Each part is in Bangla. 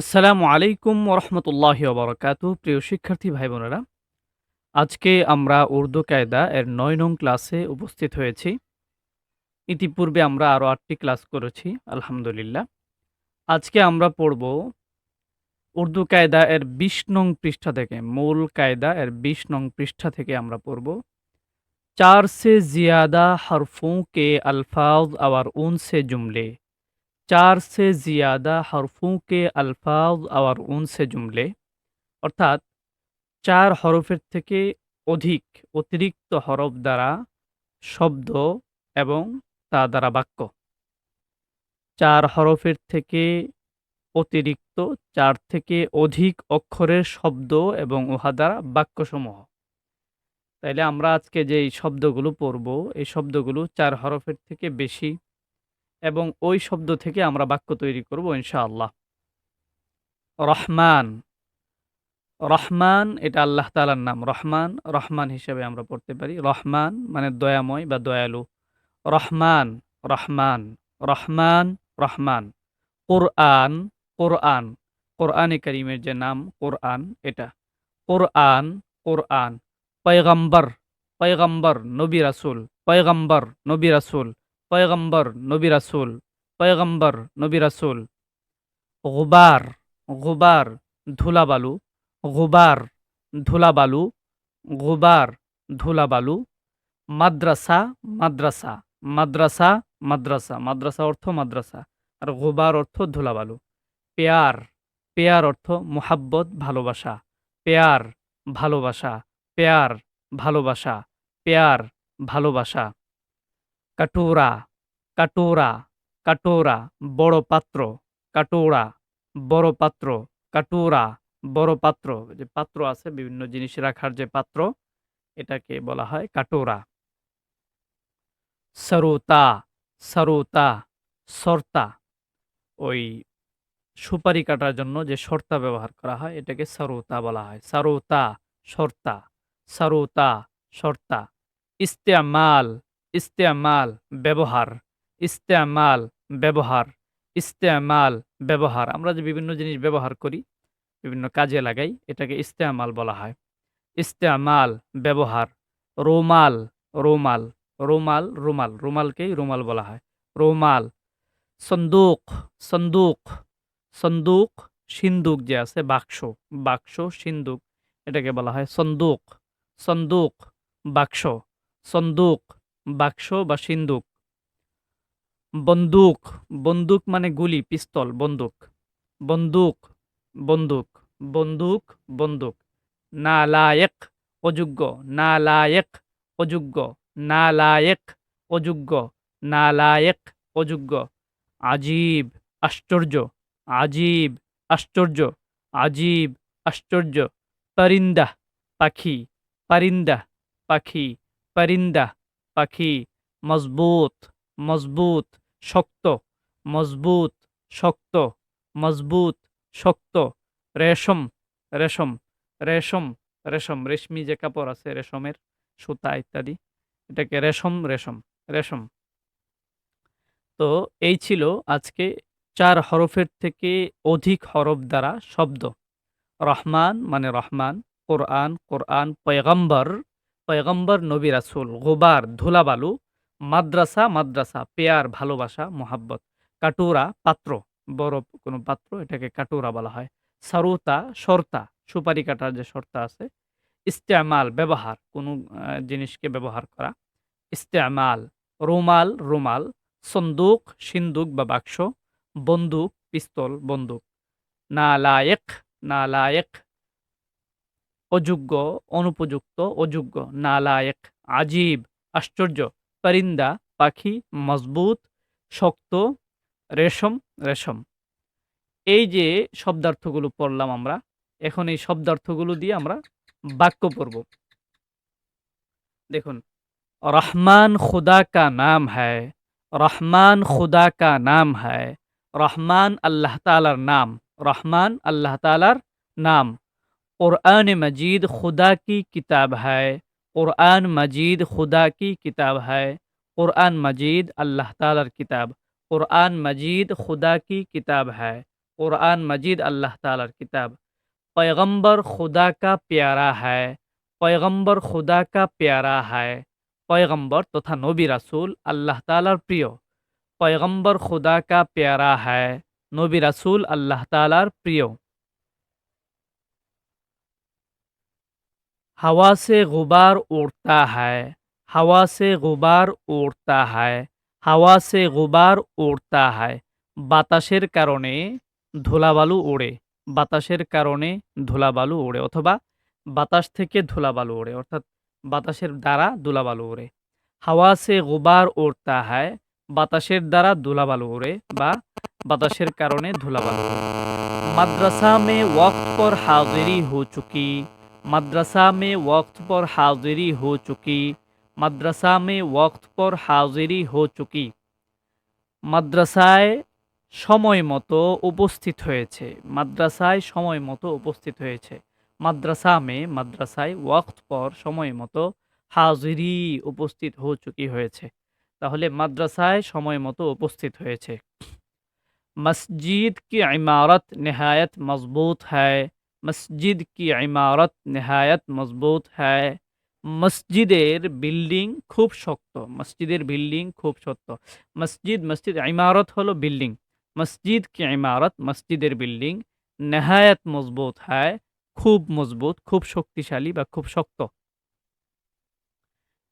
আসসালামু আলাইকুম ওরহমতুল্লাহ ওবরাকাত প্রিয় শিক্ষার্থী ভাই বোনেরা আজকে আমরা উর্দু কায়দা এর নয় নং ক্লাসে উপস্থিত হয়েছি। ইতিপূর্বে আমরা আরও আটটি ক্লাস করেছি, আলহামদুলিল্লাহ। আজকে আমরা পড়ব উর্দু কায়দা এর বিশ নং পৃষ্ঠা থেকে, মূল কায়দা এর বিশ নং পৃষ্ঠা থেকে আমরা পড়ব। চার সে জিয়াদা হরফোঁ কে আলফাউজ আওয়ার উন সে জুমলে। চার সে জিয়াদা হরফোं के अल्फाज और उनसे जुमले অর্থাৎ চার হরফের থেকে অধিক অতিরিক্ত হরফ দ্বারা শব্দ এবং তা দ্বারা বাক্য চার হরফের থেকে অতিরিক্ত চার থেকে অধিক অক্ষরের শব্দ এবং উহা দ্বারা বাক্যসমূহ তাইলে আমরা আজকে যে এই শব্দগুলো পড়ব এই শব্দগুলো চার হরফের থেকে বেশি এবং ওই শব্দ থেকে আমরা বাক্য তৈরি করব, ইনশাআল্লাহ। রহমান। রহমান, এটা আল্লাহ তালার নাম। রহমান রহমান হিসেবে আমরা পড়তে পারি। রহমান মানে দয়াময় বা দয়ালু। রহমান রহমান রহমান রহমান। কোরআন কোরআন। কোরআনে করিমের যে নাম, কোরআন এটা। কোরআন কোরআন। পয়গম্বর পয়গম্বর, নবী রাসুল। পয়গম্বর, নবী রাসুল। পয়গম্বর নবী রাসুল, পয়গম্বর নবী রাসুল। গুবার গুবার ধুলাবালু গুবার ধুলাবালু গুবার ধুলাবালু। মাদ্রাসা মাদ্রাসা মাদ্রাসা মাদ্রাসা মাদ্রাসা অর্থ মাদ্রাসা, আর গুবার অর্থ ধুলাবালু। পেয়ার পেয়ার অর্থ মোহাব্বত, ভালোবাসা। পেয়ার ভালোবাসা। পেয়ার ভালোবাসা। পেয়ার, ভালোবাসা। কাটোরা কাটোরা কাটোরা, বড় পাত্র, কাটোরা, বড় পাত্র, কাটোরা, বড় পাত্র। যে পাত্র আছে, বিভিন্ন জিনিস রাখার যে পাত্র, এটাকে বলা হয় কাটোরা। সরোতা সরোতা, সর্তা, ওই সুপারি কাটার জন্য যে সর্তা ব্যবহার করা হয়, এটাকে সরোতা বলা হয়। সরোতা, সর্তা সরোতা, সর্তা, ইস্তেমাল ইস্তেমাল, ব্যবহার। ইস্তেমাল ব্যবহার। ইস্তেমাল, ব্যবহার। আমরা যে বিভিন্ন জিনিস ব্যবহার করি, বিভিন্ন কাজে লাগাই, এটাকে ইস্তেমাল বলা হয়। ইস্তেমাল, ব্যবহার। রোমাল রোমাল। রোমাল, রুমাল। রুমালকেই রুমাল বলা হয়। রোমাল। সন্দুক সন্দুক। সন্দুক, সিন্দুক যে আছে, বাক্স। বাক্স, সিন্দুক। এটাকে বলা হয় সন্দুক। সন্দুক, বাক্স। সন্দুক বাক্স বা সিন্দুক। বন্দুক বন্দুক মানে গুলি, পিস্তল, বন্দুক। বন্দুক বন্দুক বন্দুক বন্দুক। নালায়েক, অযোগ্য। নালায়েক অযোগ্য। নালায়েক অযোগ্য। নালায়েক, অযোগ্য। আজীব, আশ্চর্য। আজীব আশ্চর্য। আজীব, আশ্চর্য। পরিন্দা, পাখি। পরিন্দা পাখি। পরিন্দা। পাখি, মজবুত মজবুত, শক্ত মজবুত শক্ত মজবুত, শক্ত, রেশম রেশম রেশম রেশম, রেশমি যে কাপড় আছে রেশমের, সুতা ইত্যাদি, এটাকে রেশম রেশম রেশম। তো এই ছিল আজকে চার হরফের থেকে অধিক হরফ দ্বারা শব্দ। রহমান মানে রহমান, কোরআন কোরআন, পয়গম্বর পয়গম্বর নবী রাসুল, গোবার, ধুলাবালু, মাদ্রাসা মাদ্রাসা, পেয়ার, ভালোবাসা, মোহাব্বত। কাটুরা, পাত্র বড় কোনো পাত্র, এটাকে কাটুরা বলা হয়। সারুতা সর্তা সুপারি কাটার যে সর্তা আছে। ইস্তেমাল, ব্যবহার, কোনো জিনিসকে ব্যবহার করা। ইস্তেমাল, রুমাল রুমাল, সন্দুক, সিন্দুক বা বাক্স, বন্দুক, পিস্তল, বন্দুক। নালায়েক নালায়েক অযোগ্য, অনুপযুক্ত, অযোগ্য, নালায়েক, আজীব, আশ্চর্য, পরিন্দা, পাখি, মজবুত, শক্ত, রেশম রেশম। এই যে শব্দার্থগুলো পড়লাম আমরা, এখন এই শব্দার্থগুলো দিয়ে আমরা বাক্য পড়ব। দেখুন, রহমান খুদা কা নাম হ্যায়, রহমান খুদা কা নাম হ্যায়, রহমান আল্লাহ তালার নাম, রহমান আল্লাহ তালার নাম। قرآن مجید خدا کی کتاب ہے۔ قرآن مجید خدا کی کتاب ہے۔ قرآن مجید اللہ تعالیٰ کتاب۔ قرآن مجید خدا کی کتاب ہے۔ قرآن مجید اللہ تعالیٰ کتاب۔ پیغمبر خدا کا پیارا ہے۔ پیغمبر خدا کا پیارا ہے۔ پیغمبر تتھا نوبی رسول، اللہ تعالیٰ پریو۔ پیغمبر خدا کا پیارا ہے۔ নবী রাসুল আল্লাহ তালার پریو۔ हवा से गुबार उड़ता है हवा से गुबार उड़ता है হাওয়া সে গুবার উড়তা হয় বাতাসের কারণে ধুলাবালু ওড়ে বাতাসের কারণে ধুলাবালু ওড়ে অথবা বাতাস থেকে ধুলাবালু ওড়ে অর্থাৎ বাতাসের দ্বারা ধুলাবালু ওড়ে হাওয়া সে গুবার উড়তা হয় বাতাসের দ্বারা ধুলাবালু ওড়ে বা বাতাসের কারণে ধুলাবালু ওড়ে মাদ্রাসা মে ওয়াক্ত পর হাজিরি হো চুকি मदरसा में वक्त पर हाजिरी हो चुकी मदरसा में वक्त पर हाजिरी हो चुकी মাদ্রাসায় সময় মতো উপস্থিত হয়েছে মাদ্রাসায় সময় মতো উপস্থিত হয়েছে মাদ্রাসা মে মাদ্রাসায় ওয়াক্ত পর সময় মতো হাজিরি উপস্থিত হো চুকি হয়েছে তাহলে মাদ্রাসায় সময় মতো উপস্থিত হয়েছে মসজিদ কি ইমারত নেহায়ত মজবুত হয় মসজিদ কি ইমারত নেহায়ত মজবুত হ্যায় মসজিদের বিল্ডিং খুব শক্ত মসজিদের বিল্ডিং খুব শক্ত মসজিদ মসজিদ ইমারত হলো বিল্ডিং মসজিদ কি ইমারত মসজিদের বিল্ডিং নেহায়ত মজবুত হ্যায় খুব মজবুত খুব শক্তিশালী বা খুব শক্ত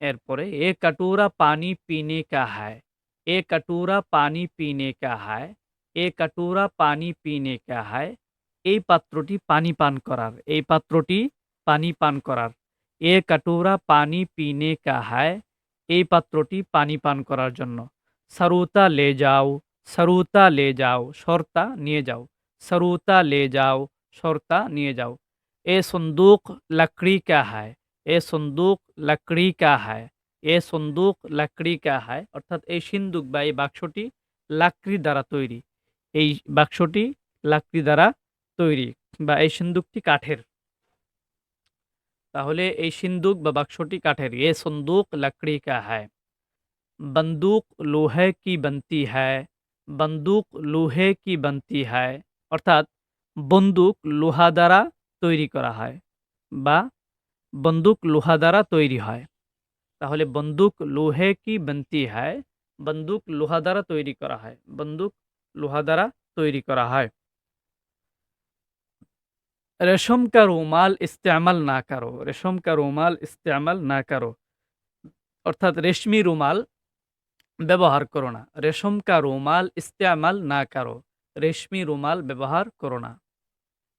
এরপরে এ কটুরা পানি পিনে কা হ্যায় এ কটুরা পানি পিনে কা হ্যায় এ কটুরা পানি পিনে কা হ্যায় এই পাত্রটি পানি পান করার, এই পাত্রটি পানি পান করার। এ কাটুরা পানি পিনে কা হায় এই পাত্রটি পানি পান করার জন্য। সরুতা লে যাও, সরুতা লে যাও সর্তা নিয়ে যাও। সরুতা লে যাও সর্তা নিয়ে যাও। এ সন্দুক লাকড়ি কা হায় এ সন্দুক লাকড়ি কা হায় এ সন্দুক লাকড়ি কা হায় অর্থাৎ এই সিন্দুক বা এই বাক্সটি লাকড়ি দ্বারা তৈরি। এই বাক্সটি লাকড়ি দ্বারা তৈরি বা এই সিন্দুকটি কাঠের। তাহলে এই সিন্দুক বা বাক্সটি কাঠের। এ সন্দুক লকড়ি কা হ্যায়। বন্দুক লোহে কি বনতি হ্যায়। বন্দুক লোহে কি বনতি হ্যায়। অর্থাৎ বন্দুক লোহা দ্বারা তৈরি করা হয় বা বন্দুক লোহা দ্বারা তৈরি হয়। তাহলে বন্দুক লোহে কি বনতি হয় বন্দুক লোহা দ্বারা তৈরি করা হয়। বন্দুক লোহা দ্বারা তৈরি করা হয়। রেশম কা রুমাল ইস্তেমাল না করো, রেশম কা রুমাল ইস্তেমাল না করো। অর্থাৎ রেশমি রুমাল ব্যবহার করো না, রেশম কা রুমাল ইস্তেমাল না করো, রেশমি রুমাল ব্যবহার করো না।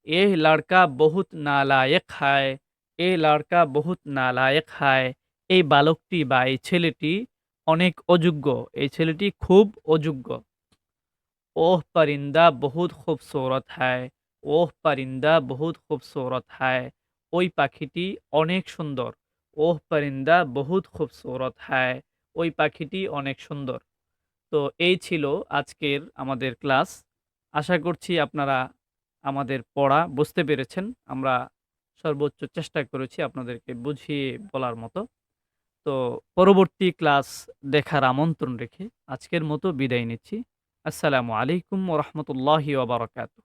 এ লড়কা বহুত নালায়ক হায়, এ লড়কা বহুত নালায়ক হায়, এই বালকটি বা এই ছেলেটি অনেক অযোগ্য, এই ছেলেটি খুব অযোগ্য। ওহ, পরিন্দা, বহুত খুবসূরত হায়। ওহ, পারিন্দা, বহুত খুবসুরত, হায়। ওই পাখিটি অনেক সুন্দর। ওহ, পারিন্দা, বহুত খুবসুরত, হায়। ওই পাখিটি অনেক সুন্দর। তো এই ছিল আজকের আমাদের ক্লাস। আশা করছি আপনারা আমাদের পড়া বুঝতে পেরেছেন। আমরা সর্বোচ্চ চেষ্টা করেছি আপনাদেরকে বুঝিয়ে বলার মতো। তো পরবর্তী ক্লাস দেখার আমন্ত্রণ রেখে আজকের মতো বিদায় নিচ্ছি। আসসালামু আলাইকুম ওরহমতুল্লাহি ওবরাকাতু